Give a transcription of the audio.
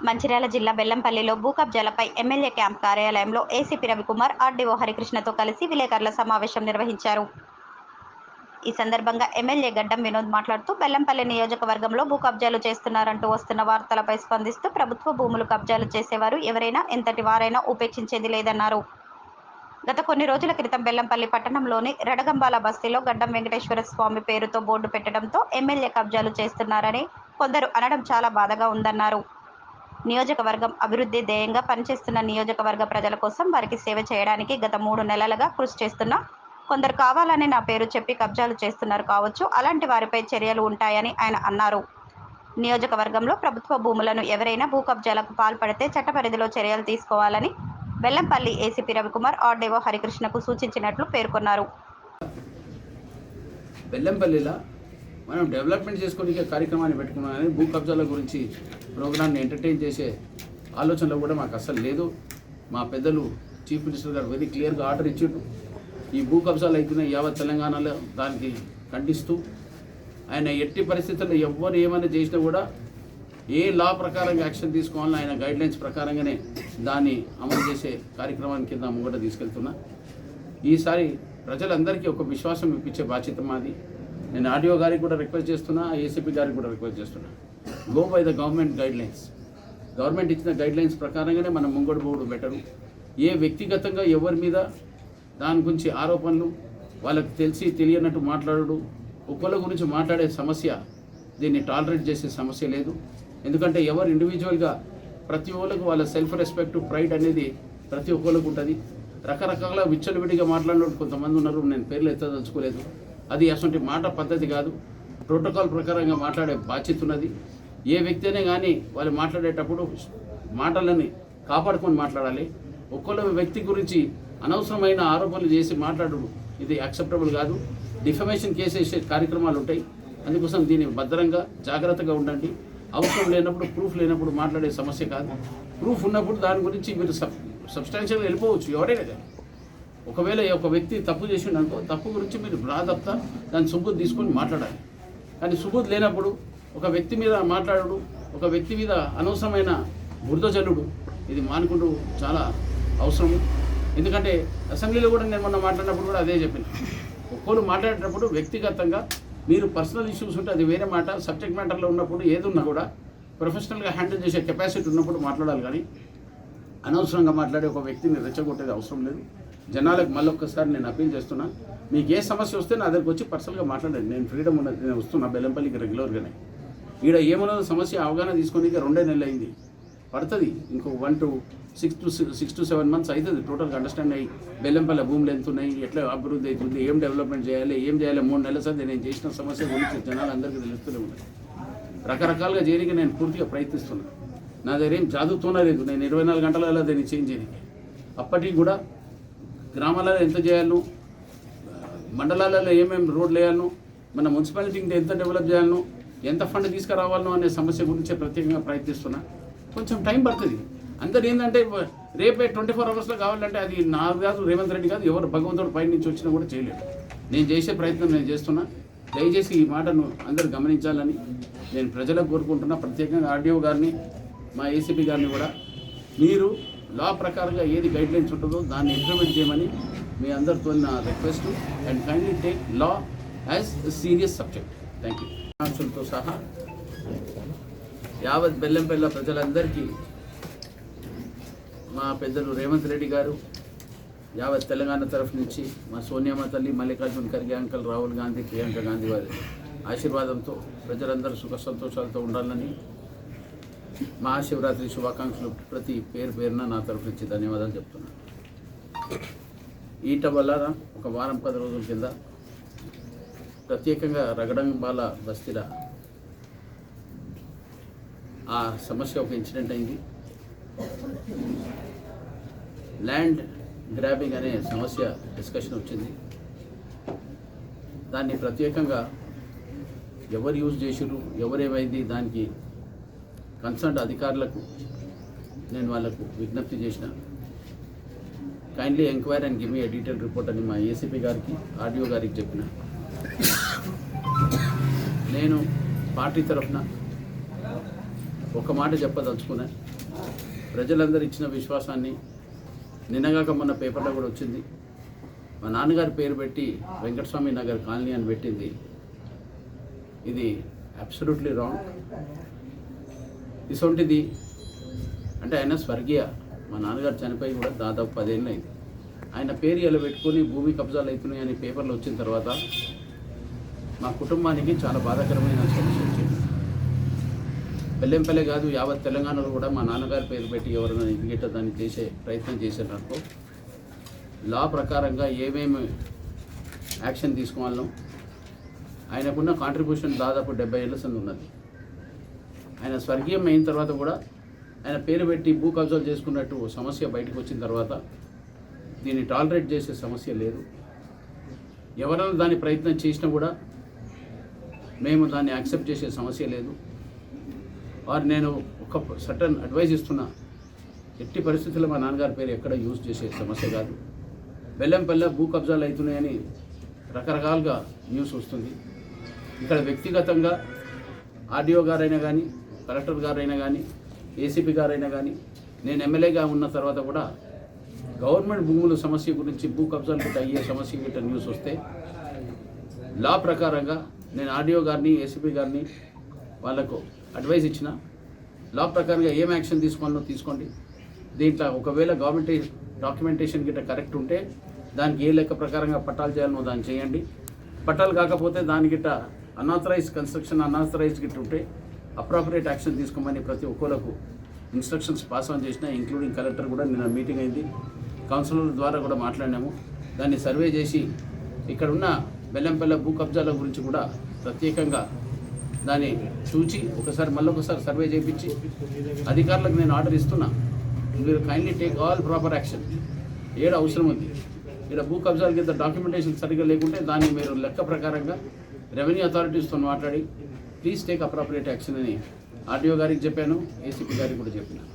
మంచిర్యాల జిల్లా బెల్లంపల్లిలో భూకబ్జాలపై ఎమ్మెల్యే క్యాంప్ కార్యాలయంలో ఏసీపీ రవికుమార్ ఆర్డీఓ హరికృష్ణతో కలిసి విలేకరుల సమావేశం నిర్వహించారు. ఈ సందర్భంగా ఎమ్మెల్యే గడ్డం వినోద్ మాట్లాడుతూ బెల్లంపల్లి నియోజకవర్గంలో భూ కబ్జాలు చేస్తున్నారంటూ వస్తున్న వార్తలపై స్పందిస్తూ ప్రభుత్వ భూములు కబ్జాలు చేసేవారు ఎవరైనా ఎంతటి వారైనా ఉపేక్షించేది లేదన్నారు. గత కొన్ని రోజుల క్రితం బెల్లంపల్లి పట్టణంలోని రడగంబాల బస్తీలో గడ్డం వెంకటేశ్వర స్వామి పేరుతో బోర్డు పెట్టడంతో ఎమ్మెల్యే కబ్జాలు చేస్తున్నారని కొందరు అనడం చాలా బాధగా ఉందన్నారు. నియోజకవర్గం అభివృద్ధి ధ్యేయంగా పనిచేస్తున్న నియోజకవర్గ ప్రజల కోసం వారికి సేవ చేయడానికి గత మూడు నెలలుగా కృషి చేస్తున్న కొందరు కావాలని నా పేరు చెప్పి కబ్జాలు చేస్తున్నారు కావచ్చు. అలాంటి వారిపై చర్యలు ఉంటాయని ఆయన అన్నారు. నియోజకవర్గంలో ప్రభుత్వ భూములను ఎవరైనా భూ కబ్జాలకు పాల్పడితే చట్టపరిధిలో చర్యలు తీసుకోవాలని బెల్లంపల్లి ఏసీపీ రవికుమార్ ఆర్డేవో హరికృష్ణకు సూచించినట్లు పేర్కొన్నారు. బెల్లంపల్లిలో మనం డెవలప్మెంట్ చేసుకునే కార్యక్రమాన్ని పెట్టుకున్నామని భూ కబ్జాల గురించి ప్రోగ్రామ్ని ఎంటర్టైన్ చేసే ఆలోచనలో కూడా మాకు అస్సలు లేదు. మా పెద్దలు చీఫ్ మినిస్టర్ గారు వెరీ క్లియర్గా ఆర్డర్ ఇచ్చిండు ఈ భూ కబ్జాలు అవుతున్న యావత్ తెలంగాణలో దానికి ఖండిస్తూ ఆయన ఎట్టి పరిస్థితుల్లో ఎవ్వరు ఏమైనా చేసినా కూడా ఏ లా ప్రకారంగా యాక్షన్ తీసుకోవాలని ఆయన గైడ్లైన్స్ ప్రకారంగానే దాన్ని అమలు చేసే కార్యక్రమాన్ని కింద ముంగట తీసుకెళ్తున్నా. ఈసారి ప్రజలందరికీ ఒక విశ్వాసం ఇప్పించే బాధ్యత మాది. నేను ఆర్డీఓ గారికి కూడా రిక్వెస్ట్ చేస్తున్నా ఏసీపీ గారికి కూడా రిక్వెస్ట్ చేస్తున్నా. Go by the government guidelines government ఇచ్చిన గైడ్లైన్స్ ప్రకారంగానే మనం ముంగడు పోవడం బెటరు ఏ వ్యక్తిగతంగా ఎవరి మీద దాని గురించి ఆరోపణలు వాళ్ళకి తెలిసి తెలియనట్టు మాట్లాడడు ఒకళ్ళ గురించి మాట్లాడే సమస్య దీన్ని టాలరేట్ చేసే సమస్య లేదు. ఎందుకంటే ఎవరు ఇండివిజువల్గా ప్రతి ఒక్కరికి వాళ్ళ సెల్ఫ్ రెస్పెక్ట్ ప్రైడ్ అనేది ప్రతి ఒక్కరికి ఉంటుంది. రకరకాల విచ్చలవిడిగా మాట్లాడిన కొంతమంది ఉన్నారు నేను పేర్లు ఎత్తదలుచుకోలేదు. అది అసలు మాట పద్ధతి కాదు. ప్రోటోకాల్ ప్రకారంగా మాట్లాడే బాధ్యత ఉన్నది. ఏ వ్యక్తి అయినా కానీ వాళ్ళు మాట్లాడేటప్పుడు మాటలని కాపాడుకొని మాట్లాడాలి. ఒక్కొక్క వ్యక్తి గురించి అనవసరమైన ఆరోపణలు చేసి మాట్లాడడం ఇది యాక్సెప్టబుల్ కాదు. డిఫమేషన్ కేసు వేసే కార్యక్రమాలు ఉంటాయి. అందుకోసం దీన్ని భద్రంగా జాగ్రత్తగా ఉండండి. అవసరం లేనప్పుడు ప్రూఫ్ లేనప్పుడు మాట్లాడే సమస్య కాదు. ప్రూఫ్ ఉన్నప్పుడు దాని గురించి మీరు సబ్ సబ్స్టాన్షియల్గా వెళ్ళిపోవచ్చు. ఎవరైనా కానీ ఒకవేళ ఒక వ్యక్తి తప్పు చేసిండు అనుకో తప్పు గురించి మీరు బాధప్తా దాని సుబుద్ధి తీసుకొని మాట్లాడాలి. కానీ సుబుద్ధి లేనప్పుడు ఒక వ్యక్తి మీద మాట్లాడడు ఒక వ్యక్తి మీద అనవసరమైన బురద ఇది మానుకుంటూ చాలా అవసరము. ఎందుకంటే అసెంబ్లీలో కూడా నేను మొన్న మాట్లాడినప్పుడు కూడా అదే చెప్పిన. ఒక్కోరు మాట్లాడేటప్పుడు వ్యక్తిగతంగా మీరు పర్సనల్ ఇష్యూస్ ఉంటే అది వేరే మాట సబ్జెక్ట్ మ్యాటర్లో ఉన్నప్పుడు ఏదున్నా కూడా ప్రొఫెషనల్గా హ్యాండిల్ చేసే కెపాసిటీ ఉన్నప్పుడు మాట్లాడాలి కానీ అనవసరంగా మాట్లాడే ఒక వ్యక్తిని రెచ్చగొట్టేది అవసరం లేదు. జనాలకు మళ్ళీ ఒక్కసారి నేను అప్పీల్ చేస్తున్నా మీకు ఏ సమస్య వస్తే నా దగ్గరకు వచ్చి పర్సనల్గా మాట్లాడండి. నేను ఫ్రీడమ్ ఉన్నది నేను వస్తున్నా బెల్లంపల్లికి రెగ్యులర్గానే. ఈడ ఏమన్నదో సమస్య అవగాహన తీసుకొని రెండే నెలలు అయింది. పడుతుంది. ఇంకో one to six to six to seven months అవుతుంది టోటల్గా అండర్స్టాండ్ అయ్యి బెల్లంపల్లి భూములు ఎంత ఉన్నాయి ఎట్లా అభివృద్ధి అవుతుంది ఏం డెవలప్మెంట్ చేయాలి ఏం చేయాలి మూడు నెలల సార్ నేను చేసిన సమస్య గురించి జనాలు అందరికీ తెలుస్తూనే ఉన్నాయి రకరకాలుగా చేయడానికి నేను పూర్తిగా ప్రయత్నిస్తున్నాను నా దగ్గర ఏం జాదుతూనే లేదు. నేను ఇరవై నాలుగు గంటలలో దీన్ని చేంజ్ చేయడానికి అప్పటికి కూడా గ్రామాలలో ఎంత చేయాలను మండలాలలో ఏమేమి రోడ్లు వేయాలను మన మున్సిపాలిటీ ఎంత డెవలప్ చేయాలను ఎంత ఫండ్ తీసుకురావాలనో అనే సమస్య గురించి ప్రత్యేకంగా ప్రయత్నిస్తున్నా. కొంచెం టైం పడుతుంది. అందరు ఏంటంటే రేపే ట్వంటీ ఫోర్ అవర్స్లో కావాలంటే అది నాకు కాదు రేవంత్ రెడ్డి కాదు ఎవరు భగవంతుడు పై నుంచి వచ్చినా కూడా చేయలేడు. నేను చేసే ప్రయత్నం నేను చేస్తున్నా. దయచేసి ఈ మాటను అందరు గమనించాలని నేను ప్రజలకు కోరుకుంటున్నా. ప్రత్యేకంగా ఆర్డీఓ గారిని మా ఏసీపీ గారిని కూడా. మీరు లా ప్రకారంగా ఏది గైడ్లైన్స్ ఉంటుందో దాన్ని ఇంప్లిమెంట్ చేయమని మీ అందరితో నా request. And kindly take law as serious subject. Thank you ఆంక్షలతో సహా యావత్ బెల్లంపల్ల ప్రజలందరికీ మా పెద్దలు రేవంత్ రెడ్డి గారు యావత్ తెలంగాణ తరఫు నుంచి మా సోనియామ తల్లి మల్లికార్జున్ ఖర్గే అంకల్ రాహుల్ గాంధీ ప్రియాంక గాంధీ వారి ఆశీర్వాదంతో ప్రజలందరూ సుఖ సంతోషాలతో ఉండాలని మహాశివరాత్రి శుభాకాంక్షలు ప్రతి పేరు పేరున నా తరఫు నుంచి ధన్యవాదాలు చెప్తున్నాను. ఈట వల్ల ఒక వారం పది రోజుల కింద ప్రత్యేకంగా రగడంబాల బస్తీల ఆ సమస్య ఒక ఇన్సిడెంట్ అయింది. ల్యాండ్ గ్రాబింగ్ అనే సమస్య డిస్కషన్ వచ్చింది. దాన్ని ప్రత్యేకంగా ఎవరు యూజ్ చేసిర్రు ఎవరేమైంది దానికి కన్సర్న్ అధికారులకు నేను వాళ్ళకు విజ్ఞప్తి చేసిన. Kindly enquiry and give me detail report అని మా ఏసీపీ గారికి ఆర్డీఓ గారికి చెప్పిన. నేను పార్టీ తరఫున ఒక మాట చెప్పదలుచుకున్నా. ప్రజలందరూ ఇచ్చిన విశ్వాసాన్ని నిన్నగాక మొన్న పేపర్లో కూడా వచ్చింది. మా నాన్నగారి పేరు పెట్టి వెంకటస్వామి నగర్ కాలనీ అని పెట్టింది. ఇది అబ్సల్యూట్లీ రాంగ్ ఇసొంటిది అంటే ఆయన స్వర్గీయ. మా నాన్నగారు చనిపోయి కూడా దాదాపు పదేళ్ళు అయింది ఆయన పేరు ఇలా పెట్టుకొని భూమి కబ్జాలు అవుతున్నాయి అని పేపర్లు వచ్చిన తర్వాత మా కుటుంబానికి చాలా బాధాకరమైన సమస్య వచ్చింది. బెల్లంపల్లె కాదు యావత్ తెలంగాణలో కూడా మా నాన్నగారి పేరు పెట్టి ఎవరైనా ఇండికేట దాన్ని చేసే ప్రయత్నం చేసేటప్పుడు లా ప్రకారంగా ఏమేమి యాక్షన్ తీసుకోవాలో ఆయనకున్న కాంట్రిబ్యూషన్ దాదాపు డెబ్బై ఏళ్ళ సంది ఉన్నది. ఆయన స్వర్గీయం అయిన తర్వాత కూడా ఆయన పేరు పెట్టి భూ కబ్జాలు చేసుకున్నట్టు సమస్య బయటకు వచ్చిన తర్వాత దీన్ని టాలరేట్ చేసే సమస్య లేదు. ఎవరైనా దాని ప్రయత్నం చేసినా కూడా మేము దాన్ని యాక్సెప్ట్ చేసే సమస్య లేదు. వారు నేను ఒక సటన్ అడ్వైజ్ ఇస్తున్నా ఎట్టి పరిస్థితుల్లో మా నాన్నగారి పేరు ఎక్కడ యూజ్ చేసే సమస్య కాదు. బెల్లంపల్లె భూ కబ్జాలు అవుతున్నాయని రకరకాలుగా న్యూస్ వస్తుంది. ఇక్కడ వ్యక్తిగతంగా ఆర్డీఓ గారైనా కానీ కలెక్టర్ గారైనా కానీ ఏసీపీ గారైనా కానీ నేను ఎమ్మెల్యేగా ఉన్న తర్వాత కూడా గవర్నమెంట్ భూముల సమస్య గురించి భూ కబ్జాలు గిట్ట అయ్యే సమస్య గిట్ట న్యూస్ వస్తే లా ప్రకారంగా నేను ఆర్డీఓ గారిని ఏసీపీ గారిని వాళ్ళకు అడ్వైస్ ఇచ్చిన. లా ప్రకారంగా ఏం యాక్షన్ తీసుకోవాలో తీసుకోండి. దీంట్లో ఒకవేళ గవర్నమెంట్ డాక్యుమెంటేషన్ గిట్ట కరెక్ట్ ఉంటే దానికి ఏ లెక్క ప్రకారంగా పట్టాలు చేయాలనో దాన్ని చేయండి. పట్టాలు కాకపోతే దాని గిట్ట అనాథరైజ్ కన్స్ట్రక్షన్ అనాథరైజ్ గిట్ట ఉంటే అప్రాపరియేట్ యాక్షన్ తీసుకోమని ప్రతి ఒక్కరికి ఇన్స్ట్రక్షన్స్ పాస్ ఆన్ చేసిన ఇంక్లూడింగ్ కలెక్టర్ కూడా నిన్న మీటింగ్ అయింది. కౌన్సిలర్ ద్వారా కూడా మాట్లాడినాము. దాన్ని సర్వే చేసి ఇక్కడ ఉన్న బెల్లంపల్ల భూ కబ్జాల గురించి కూడా ప్రత్యేకంగా దాన్ని చూచి ఒకసారి మళ్ళీ ఒకసారి సర్వే చేయించి అధికారులకు నేను ఆర్డర్ ఇస్తున్నా. మీరు kindly take all proper action ఏడ అవసరం ఉంది? ఇక్కడ భూ కబ్జాల కింద డాక్యుమెంటేషన్ సరిగ్గా లేకుంటే దాన్ని మీరు లెక్క ప్రకారంగా రెవెన్యూ అథారిటీస్తో మాట్లాడి ప్లీజ్ టేక్ అప్రాపరియేట్ యాక్షన్ అని ఆర్డీఓ గారికి చెప్పాను ఏసీపీ గారికి కూడా చెప్పిన.